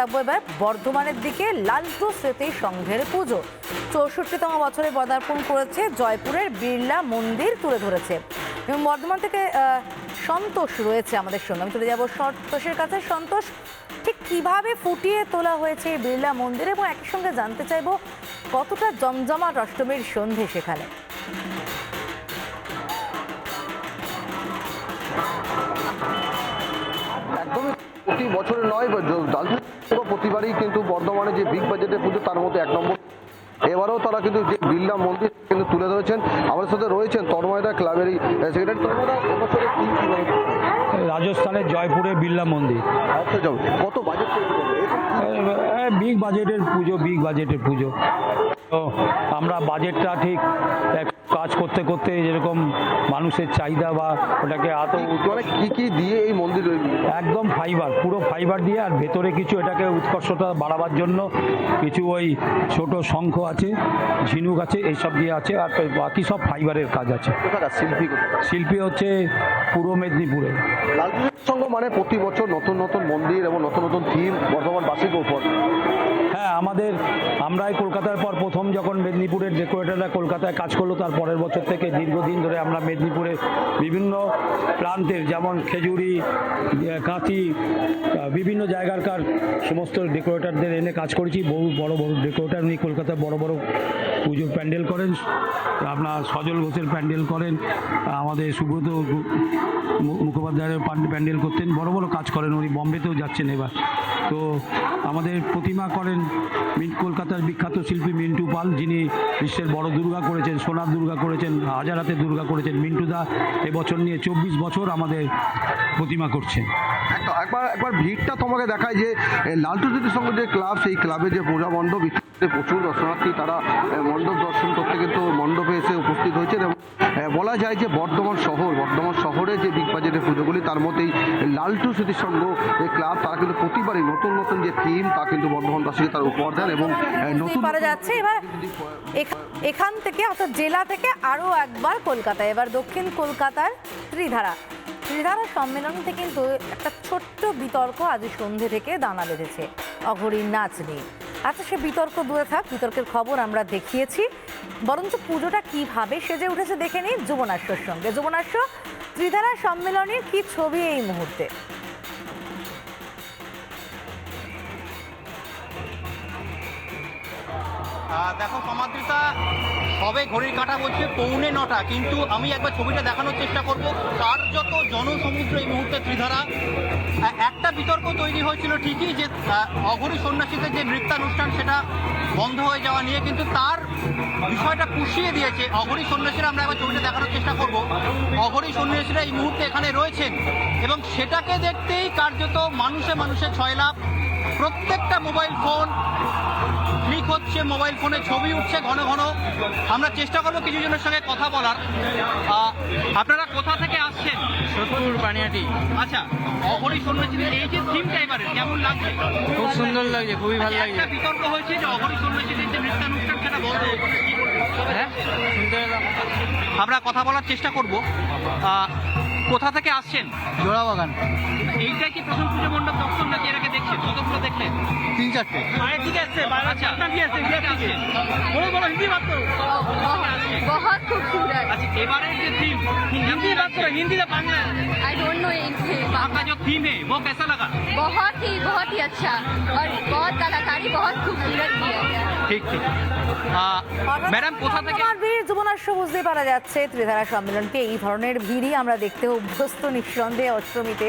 রাখব এবার বর্ধমানের দিকে লালটু স্মৃতি সংঘের পুজো। চৌষট্টিতম বছরে পদার্পণ করেছে জয়পুরের বিড়লা মন্দির তুলে ধরেছে। এবং বর্ধমান থেকে সন্তোষ রয়েছে আমাদের সঙ্গে। আমি চলে যাব সন্তোষের কাছে। সন্তোষ, ঠিক কীভাবে ফুটিয়ে তোলা হয়েছে এই বিড়লা মন্দির? এবং একই সঙ্গে জানতে চাইব কতটা জমজমাট অষ্টমীর সন্ধে সেখানে? প্রতি বছরে নয় প্রতিবারই কিন্তু বর্ধমানে যে বিগ বাজেটের পুজো তার মধ্যে এক নম্বর। এবারেও তারা কিন্তু যে বিড়লা মন্দির কিন্তু তুলে ধরেছেন। আমাদের সাথে রয়েছেন তন্ময়দা ক্লাবেরই সেক্রেটারি তন্ময়দা এবছরে কি রাজস্থানের জয়পুরে বিড়লা মন্দির। আচ্ছা কত বাজেট বিগ বাজেটের পুজো বিগ বাজেটের পুজো। তো আমরা বাজেটটা ঠিক এক কাজ করতে করতে যেরকম মানুষের চাহিদা বা ওটাকে আত মানে কি কি দিয়ে এই মন্দির একদম ফাইবার পুরো ফাইবার দিয়ে আর ভেতরে কিছু এটাকে উৎকর্ষতা বাড়াবার জন্য কিছু ওই ছোট শঙ্খ আছে ঝিনুক আছে এইসব দিয়ে আছে আর বাকি সব ফাইবারের কাজ আছে। শিল্পী শিল্পী হচ্ছে পূর্ব মেদিনীপুরে। সংঘ মানে প্রতি বছর নতুন নতুন মন্দির এবং নতুন নতুন থিম বর্ধমানবাসীকে উপর হ্যাঁ আমাদের আমরাই কলকাতার পর প্রথম যখন মেদিনীপুরের ডেকোরেটররা কলকাতায় কাজ করল তার পরের বছর থেকে দীর্ঘদিন ধরে আমরা মেদিনীপুরে বিভিন্ন প্রান্তের যেমন খেজুরি কাঁথি বিভিন্ন জায়গারকার সমস্ত ডেকোরেটরদের এনে কাজ করেছি। বহু বড় বড় ডেকোরেটর উনি কলকাতায় বড় বড় পুজোর প্যান্ডেল করেন। আপনার সজল ঘোষের প্যান্ডেল করেন। আমাদের সুব্রত মুখোপাধ্যায়ের প্যান্ডেল করতেন। বড় বড় কাজ করেন উনি, বম্বেতেও যাচ্ছেন এবার। তো আমাদের প্রতিমা করেন কলকাতার বিখ্যাত শিল্পী মিন্টু পাল, যিনি বিশ্বের বড় দুর্গা করেছেন, সোনার দুর্গা করেছেন, হাজার হাতে দুর্গা করেছেন। মিন্টু দা এবছর নিয়ে চব্বিশ বছর আমাদের প্রতিমা করছেন। একবার একবার ভিড়টা তোমাকে দেখায় যে লালটু সঙ্গে যে ক্লাব, সেই ক্লাবে যে পূজা ইত্যাদি প্রচুর দর্শনার্থী তারা মণ্ডপ দর্শন করতে কিন্তু মণ্ডপে এসে উপস্থিত হয়েছেন এবং বলা যায় যে বর্ধমান শহর বর্ধমান শহরে যে বিগ বাজেটের পুজোগুলি তার মধ্যেই লালটু স্মৃতির সংঘ যে ক্লাব তারা কিন্তু প্রতিবারই নতুন নতুন যে থিম তা কিন্তু বর্ধমানবাসীকে তার উপহার দেন এবং নতুন পারা যাচ্ছে এবার এখান থেকে অর্থাৎ জেলা থেকে আরও একবার কলকাতায় এবার দক্ষিণ কলকাতার ত্রিধারা। ত্রিধারা সম্মেলনতে কিন্তু একটা ছোট্ট বিতর্ক আজ সন্ধে থেকে দানা বেঁধেছে। অঘরীর নাচ নিয়ে। আচ্ছা সে বিতর্ক দূরে থাক, বিতর্কের খবর আমরা দেখিয়েছি। বরঞ্চ পুজোটা কীভাবে সেজে উঠেছে দেখে নিই যুবনাশ্যর সঙ্গে। যুবনাশ্য ত্রিধারা সম্মেলনের কি ছবি এই মুহূর্তে? দেখো সমাদৃতা, সবে ঘড়ির কাটা বলছে পৌনে নটা, কিন্তু আমি একবার ছবিটা দেখানোর চেষ্টা করব। কার্যত জনসমুদ্র এই মুহূর্তে ত্রিধারা। একটা বিতর্ক তৈরি হয়েছিল ঠিকই যে অঘরী সন্ন্যাসীদের যে নৃত্যানুষ্ঠান, সেটা বন্ধ হয়ে যাওয়া নিয়ে, কিন্তু তার বিষয়টা পুষিয়ে দিয়েছে অঘরী সন্ন্যাসীরা। আমরা একবার ছবিটা দেখানোর চেষ্টা করব। অঘরী সন্ন্যাসীরা এই মুহূর্তে এখানে রয়েছেন এবং সেটাকে দেখতেই কার্যত মানুষে মানুষে ছয় লাভ প্রত্যেকটা মোবাইল ফোন ক্লিক হচ্ছে মোবাইল ফোনে ছবি উঠছে ঘন ঘন। আমরা চেষ্টা করব কিছু জনের সঙ্গে কথা বলার। আপনারা কোথা থেকে আসছেন? সোদপুর পানিহাটি আচ্ছা অঘরী সন্ন্যাসীদের এই যে থিমটা এবারে কেমন লাগছে? খুব সুন্দর লাগছে খুবই ভালো আচ্ছা, লাগছে। একটা বিতর্ক হয়েছে যে অঘরী সন্ন্যাসীদের যে নৃত্যানুষ্ঠান সেটা বন্ধ হয়ে আমরা কথা বলার চেষ্টা করব। কোথা থেকে আসছেন জোড়া বাগান এইটাই কি প্রথম পুজো মণ্ডপ দর্শন নাকি এর আগে দেখছেন কতগুলো দেখলেন তিন চারটে বাইরে থেকে আসছে বাইরে আচ্ছা থেকে আসছে আসছেন বড় বড় হিন্দি বাদ করো बहुत खूबसूरत আচ্ছা এবারের যে থিম হিন্দি বাদ করো হিন্দি না বাংলা आई डोंट नो आपका जो थीम है वो कैसा लगा बहुत ही बहुत ही अच्छा और बहुत कलाकारी बहुत खूबसूरत किया गया ঠিক ঠিক আহ, ম্যাডাম কোথা থেকে যুবনাশ্য বুঝতে পারা যাচ্ছে, ত্রিধারা সম্মেলনকে এই ধরনের ভিড়ই আমরা দেখতে অভ্যস্ত নিঃসন্দেহে অষ্টমীতে।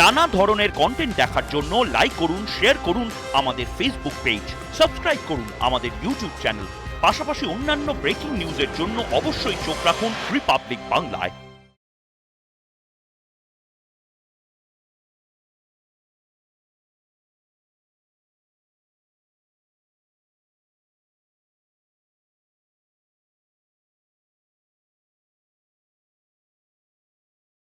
নানা ধরনের কন্টেন্ট দেখার জন্য লাইক করুন শেয়ার করুন আমাদের ফেসবুক পেজ সাবস্ক্রাইব করুন আমাদের ইউটিউব চ্যানেল পাশাপাশি অন্যান্য ব্রেকিং নিউজের জন্য অবশ্যই চোখ রাখুন রিপাবলিক বাংলায়